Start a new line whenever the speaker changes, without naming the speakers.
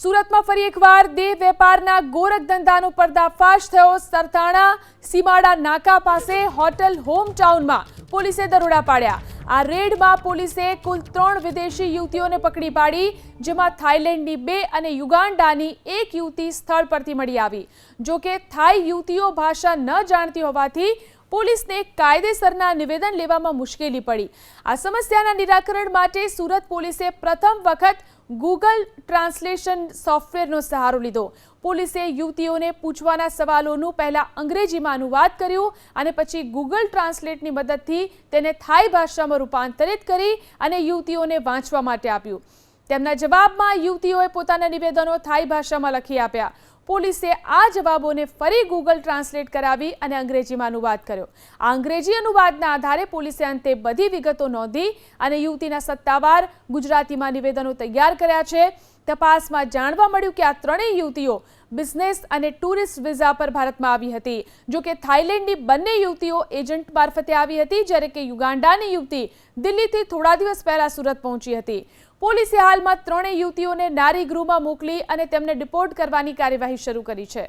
સુરતમાં ફરી એકવાર દેહ વેપારના ગોરખ ધંધાનો પર્દાફાશ થયો. સરથાણા, સીમાડા, નાકા પાસે હોટલ હોમ ટાઉનમાં પોલીસે દરોડા પાડ્યા. આ રેડમાં પોલીસે કુલ ત્રણ વિદેશી યુવતીઓને પકડી પાડી, જેમાં થાઇલેન્ડની બે અને યુગાન્ડાની એક યુવતી સ્થળ પરથી મળી આવી. જોકે થાઈ યુવતીઓ ભાષા ન જાણતી હોવાથી પોલીસને કાયદેસરના નિવેદન લેવામાં મુશ્કેલી પડી. આ સમસ્યાના નિરાકરણ માટે સુરત પોલીસે પ્રથમ વખત ગૂગલ ટ્રાન્સલેશન સોફ્ટવેરનો સહારો લીધો. પોલીસે યુવતીઓને પૂછવાના સવાલોનું પહેલાં અંગ્રેજીમાં અનુવાદ કર્યું અને પછી ગૂગલ ટ્રાન્સલેટની મદદથી તેને થાઈ ભાષામાં રૂપાંતરિત કરી અને યુવતીઓને વાંચવા માટે આપ્યું. તેમના જવાબમાં યુવતીઓએ પોતાના નિવેદનો થાઈ ભાષામાં લખી આપ્યા. પોલીસે આ જવાબોને ફરી ગૂગલ ટ્રાન્સલેટ કરાવી અને અંગ્રેજીમાં અનુવાદ કર્યો. આ અંગ્રેજી અનુવાદના આધારે પોલીસે અંતે બધી વિગતો નોંધી અને યુવતીના સત્તાવાર ગુજરાતીમાં નિવેદનો તૈયાર કર્યા છે. તપાસમાં જાણવા મળ્યું કે આ ત્રણેય યુવતીઓ બિઝનેસ અને ટુરિસ્ટ વિઝા પર ભારતમાં આવી હતી. જો કે થાઇલેન્ડની બંને યુવતીઓ એજન્ટ મારફતે આવી હતી, જ્યારે કે યુગાન્ડાની યુવતી દિલ્હીથી થોડા દિવસ પહેલા સુરત પહોંચી હતી. પોલીસે હાલમાં ત્રણેય યુવતીઓને નારી ગૃહમાં મોકલી અને તેમને ડિપોર્ટ કરવાની કાર્યવાહી શરૂ કરી છે.